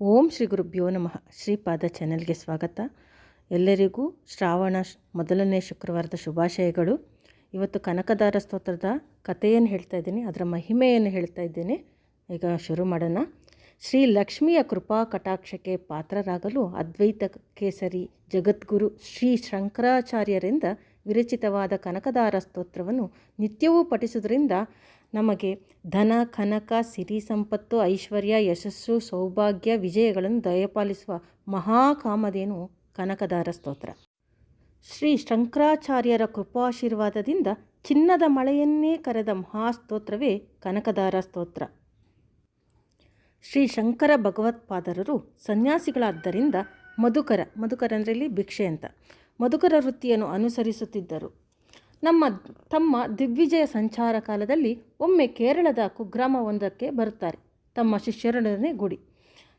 ಓಂ ಶ್ರೀ ಗುರುಭ್ಯೋ ನಮಃ. ಶ್ರೀಪಾದ ಚಾನೆಲ್ಗೆ ಸ್ವಾಗತ. ಎಲ್ಲರಿಗೂ ಶ್ರಾವಣ ಮೊದಲನೇ ಶುಕ್ರವಾರದ ಶುಭಾಶಯಗಳು. ಇವತ್ತು ಕನಕದಾರ ಸ್ತೋತ್ರದ ಕಥೆಯನ್ನು ಹೇಳ್ತಾ ಇದ್ದೀನಿ. ಅದರ ಮಹಿಮೆಯನ್ನು ಹೇಳ್ತಾ ಇದ್ದೇನೆ. ಈಗ ಶುರು ಮಾಡೋಣ. ಶ್ರೀ ಲಕ್ಷ್ಮಿಯ ಕೃಪಾ ಕಟಾಕ್ಷಕ್ಕೆ ಪಾತ್ರರಾಗಲು ಅದ್ವೈತ ಕೇಸರಿ ಜಗದ್ಗುರು ಶ್ರೀ ಶಂಕರಾಚಾರ್ಯರಿಂದ ವಿರಚಿತವಾದ ಕನಕದಾರ ಸ್ತೋತ್ರವನ್ನು ನಿತ್ಯವೂ ಪಠಿಸುವುದರಿಂದ ನಮಗೆ ಧನ, ಕನಕ, ಸಿರಿ ಸಂಪತ್ತು, ಐಶ್ವರ್ಯ, ಯಶಸ್ಸು, ಸೌಭಾಗ್ಯ, ವಿಜಯಗಳನ್ನು ದಯಪಾಲಿಸುವ ಮಹಾಕಾಮಧೇನು ಕನಕದಾರ ಸ್ತೋತ್ರ. ಶ್ರೀ ಶಂಕರಾಚಾರ್ಯರ ಕೃಪಾಶೀರ್ವಾದದಿಂದ ಚಿನ್ನದ ಮಳೆಯನ್ನೇ ಕರೆದ ಮಹಾಸ್ತೋತ್ರವೇ ಕನಕದಾರ ಸ್ತೋತ್ರ. ಶ್ರೀ ಶಂಕರ ಭಗವತ್ಪಾದರರು ಸನ್ಯಾಸಿಗಳಾದ್ದರಿಂದ ಮಧುಕರ ಮಧುಕರ ಅಂದರೆ ಭಿಕ್ಷೆ ಅಂತ. ಮಧುಕರ ವೃತ್ತಿಯನ್ನು ಅನುಸರಿಸುತ್ತಿದ್ದರು. ನಮ್ಮ ತಮ್ಮ ದಿಗ್ವಿಜಯ ಸಂಚಾರ ಕಾಲದಲ್ಲಿ ಒಮ್ಮೆ ಕೇರಳದ ಕುಗ್ರಾಮವೊಂದಕ್ಕೆ ಬರುತ್ತಾರೆ. ತಮ್ಮ ಶಿಷ್ಯರೊಡನೆ ಗುಡಿ.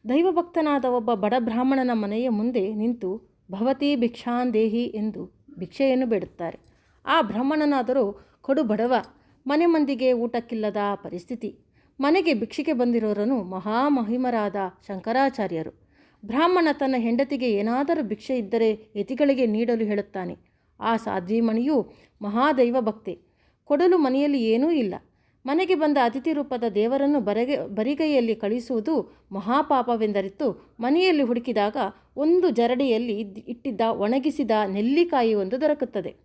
ದೈವಭಕ್ತನಾದ ಒಬ್ಬ ಬಡ ಬ್ರಾಹ್ಮಣನ ಮನೆಯ ಮುಂದೆ ನಿಂತು ಭವತಿ ಭಿಕ್ಷಾಂದೇಹಿ ಎಂದು ಭಿಕ್ಷೆಯನ್ನು ಬೇಡುತ್ತಾರೆ. ಆ ಬ್ರಾಹ್ಮಣನಾದರೂ ಕಡು ಬಡವ, ಮನೆ ಮಂದಿಗೆ ಊಟಕ್ಕಿಲ್ಲದ ಪರಿಸ್ಥಿತಿ. ಮನೆಗೆ ಭಿಕ್ಷೆಗೆ ಬಂದಿರೋರನು ಮಹಾಮಹಿಮರಾದ ಶಂಕರಾಚಾರ್ಯರು. ಬ್ರಾಹ್ಮಣ ತನ್ನ ಹೆಂಡತಿಗೆ ಏನಾದರೂ ಭಿಕ್ಷೆ ಇದ್ದರೆ ಯತಿಗಳಿಗೆ ನೀಡಲು ಹೇಳುತ್ತಾನೆ. ಆ ಸಾಧ್ವಿಮಣಿಯು ಮಹಾದೈವ ಭಕ್ತಿ. ಕೊಡಲು ಮನೆಯಲ್ಲಿ ಏನೂ ಇಲ್ಲ. ಮನೆಗೆ ಬಂದ ಅತಿಥಿ ರೂಪದ ದೇವರನ್ನು ಬರಗೆ, ಬರಿಗೈಯಲ್ಲಿ ಕಳಿಸುವುದು ಮಹಾಪಾಪವೆಂದರಿತ್ತು. ಮನೆಯಲ್ಲಿ ಹುಡುಕಿದಾಗ ಒಂದು ಜರಡಿಯಲ್ಲಿ ಇಟ್ಟಿದ್ದ ಒಣಗಿಸಿದ ನೆಲ್ಲಿಕಾಯಿ ಒಂದು ದೊರಕುತ್ತದೆ.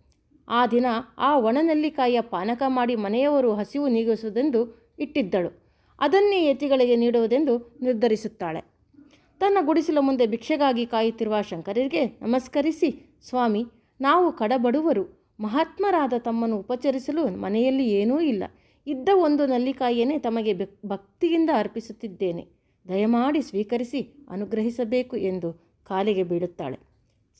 ಆ ದಿನ ಆ ಒಣ ನೆಲ್ಲಿಕಾಯಿಯ ಪಾನಕ ಮಾಡಿ ಮನೆಯವರು ಹಸಿವು ನೀಗಿಸುವುದೆಂದು ಇಟ್ಟಿದ್ದಳು. ಅದನ್ನೇ ಯತಿಗಳಿಗೆ ನೀಡುವುದೆಂದು ನಿರ್ಧರಿಸುತ್ತಾಳೆ. ತನ್ನ ಗುಡಿಸಲ ಮುಂದೆ ಭಿಕ್ಷೆಗಾಗಿ ಕಾಯುತ್ತಿರುವ ಶಂಕರರಿಗೆ ನಮಸ್ಕರಿಸಿ, ಸ್ವಾಮಿ, ನಾವು ಕಡಬಡುವರು. ಮಹಾತ್ಮರಾದ ತಮ್ಮನ್ನು ಉಪಚರಿಸಲು ಮನೆಯಲ್ಲಿ ಏನೂ ಇಲ್ಲ. ಇದ್ದ ಒಂದು ನಲ್ಲಿಕಾಯಿಯನ್ನೇ ತಮಗೆ ಭಕ್ತಿಯಿಂದ ಅರ್ಪಿಸುತ್ತಿದ್ದೇನೆ. ದಯಮಾಡಿ ಸ್ವೀಕರಿಸಿ ಅನುಗ್ರಹಿಸಬೇಕು ಎಂದು ಕಾಲಿಗೆ ಬೀಳುತ್ತಾಳೆ.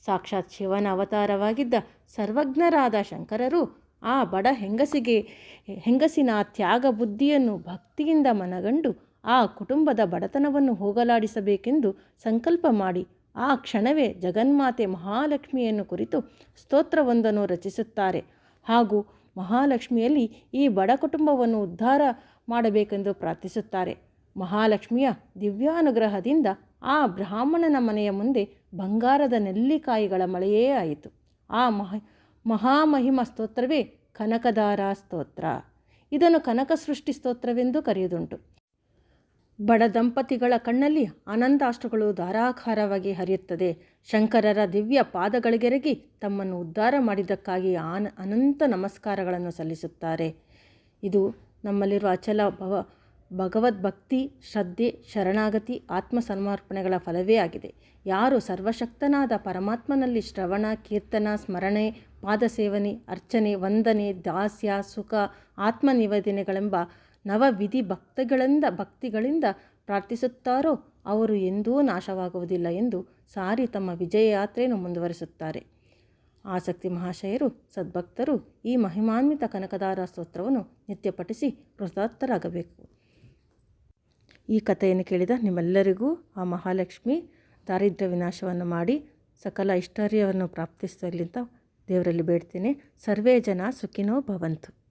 ಸಾಕ್ಷಾತ್ ಶಿವನ ಅವತಾರವಾಗಿದ್ದ ಸರ್ವಜ್ಞರಾದ ಶಂಕರರು ಆ ಬಡ ಹೆಂಗಸಿಗೆ, ಹೆಂಗಸಿನ ತ್ಯಾಗ ಬುದ್ಧಿಯನ್ನು ಭಕ್ತಿಯಿಂದ ಮನಗಂಡು ಆ ಕುಟುಂಬದ ಬಡತನವನ್ನು ಹೋಗಲಾಡಿಸಬೇಕೆಂದು ಸಂಕಲ್ಪ ಮಾಡಿ ಆ ಕ್ಷಣವೇ ಜಗನ್ಮಾತೆ ಮಹಾಲಕ್ಷ್ಮಿಯನ್ನು ಕುರಿತು ಸ್ತೋತ್ರವೊಂದನ್ನು ರಚಿಸುತ್ತಾರೆ. ಹಾಗೂ ಮಹಾಲಕ್ಷ್ಮಿಯಲ್ಲಿ ಈ ಬಡ ಕುಟುಂಬವನ್ನು ಉದ್ಧಾರ ಮಾಡಬೇಕೆಂದು ಪ್ರಾರ್ಥಿಸುತ್ತಾರೆ. ಮಹಾಲಕ್ಷ್ಮಿಯ ದಿವ್ಯಾನುಗ್ರಹದಿಂದ ಆ ಬ್ರಾಹ್ಮಣನ ಮನೆಯ ಮುಂದೆ ಬಂಗಾರದ ನೆಲ್ಲಿಕಾಯಿಗಳ ಮಳೆಯೇ ಆಯಿತು. ಆ ಮಹ, ಮಹಾಮಹಿಮ ಸ್ತೋತ್ರವೇ ಕನಕದಾರ ಸ್ತೋತ್ರ. ಇದನ್ನು ಕನಕ ಸೃಷ್ಟಿ ಸ್ತೋತ್ರವೆಂದು ಕರೆಯುವುದುಂಟು. ಬಡ ದಂಪತಿಗಳ ಕಣ್ಣಲ್ಲಿ ಆನಂದಾಶ್ರುಗಳು ಧಾರಾಕಾರವಾಗಿ ಹರಿಯುತ್ತದೆ. ಶಂಕರರ ದಿವ್ಯ ಪಾದಗಳಿಗೆರಗಿ ತಮ್ಮನ್ನು ಉದ್ಧಾರ ಮಾಡಿದ್ದಕ್ಕಾಗಿ ಆನ ಅನಂತ ನಮಸ್ಕಾರಗಳನ್ನು ಸಲ್ಲಿಸುತ್ತಾರೆ. ಇದು ನಮ್ಮಲ್ಲಿರುವ ಅಚಲ ಭವ, ಭಗವದ್ಭಕ್ತಿ, ಶ್ರದ್ಧೆ, ಶರಣಾಗತಿ ಆತ್ಮ ಸಮರ್ಪಣೆಗಳ ಫಲವೇ ಆಗಿದೆ. ಯಾರು ಸರ್ವಶಕ್ತನಾದ ಪರಮಾತ್ಮನಲ್ಲಿ ಶ್ರವಣ, ಕೀರ್ತನ, ಸ್ಮರಣೆ, ಪಾದಸೇವನೆ, ಅರ್ಚನೆ, ವಂದನೆ, ದಾಸ್ಯ, ಸುಖ, ಆತ್ಮನಿವೇದನೆಗಳೆಂಬ ನವವಿಧಿ ಭಕ್ತಗಳಿಂದ ಭಕ್ತಿಗಳಿಂದ ಪ್ರಾರ್ಥಿಸುತ್ತಾರೋ ಅವರು ಎಂದೂ ನಾಶವಾಗುವುದಿಲ್ಲ ಎಂದು ಸಾರಿ ತಮ್ಮ ವಿಜಯ ಯಾತ್ರೆಯನ್ನು ಮುಂದುವರಿಸುತ್ತಾರೆ. ಆಸಕ್ತಿ ಮಹಾಶಯರು, ಸದ್ಭಕ್ತರು ಈ ಮಹಿಮಾನ್ವಿತ ಕನಕದಾರ ಸ್ತೋತ್ರವನ್ನು ನಿತ್ಯ ಪಠಿಸಿ ಕೃತಾರ್ಥರಾಗಬೇಕು. ಈ ಕಥೆಯನ್ನು ಕೇಳಿದ ನಿಮ್ಮೆಲ್ಲರಿಗೂ ಆ ಮಹಾಲಕ್ಷ್ಮಿ ದಾರಿದ್ರ್ಯ ವಿನಾಶವನ್ನು ಮಾಡಿ ಸಕಲ ಐಶ್ವರ್ಯವನ್ನು ಪ್ರಾಪ್ತಿಸಲಿ ಅಂತ ದೇವರಲ್ಲಿ ಬೇಡ್ತೀನಿ. ಸರ್ವೇ ಜನ ಸುಖಿನೋ ಭವಂತು.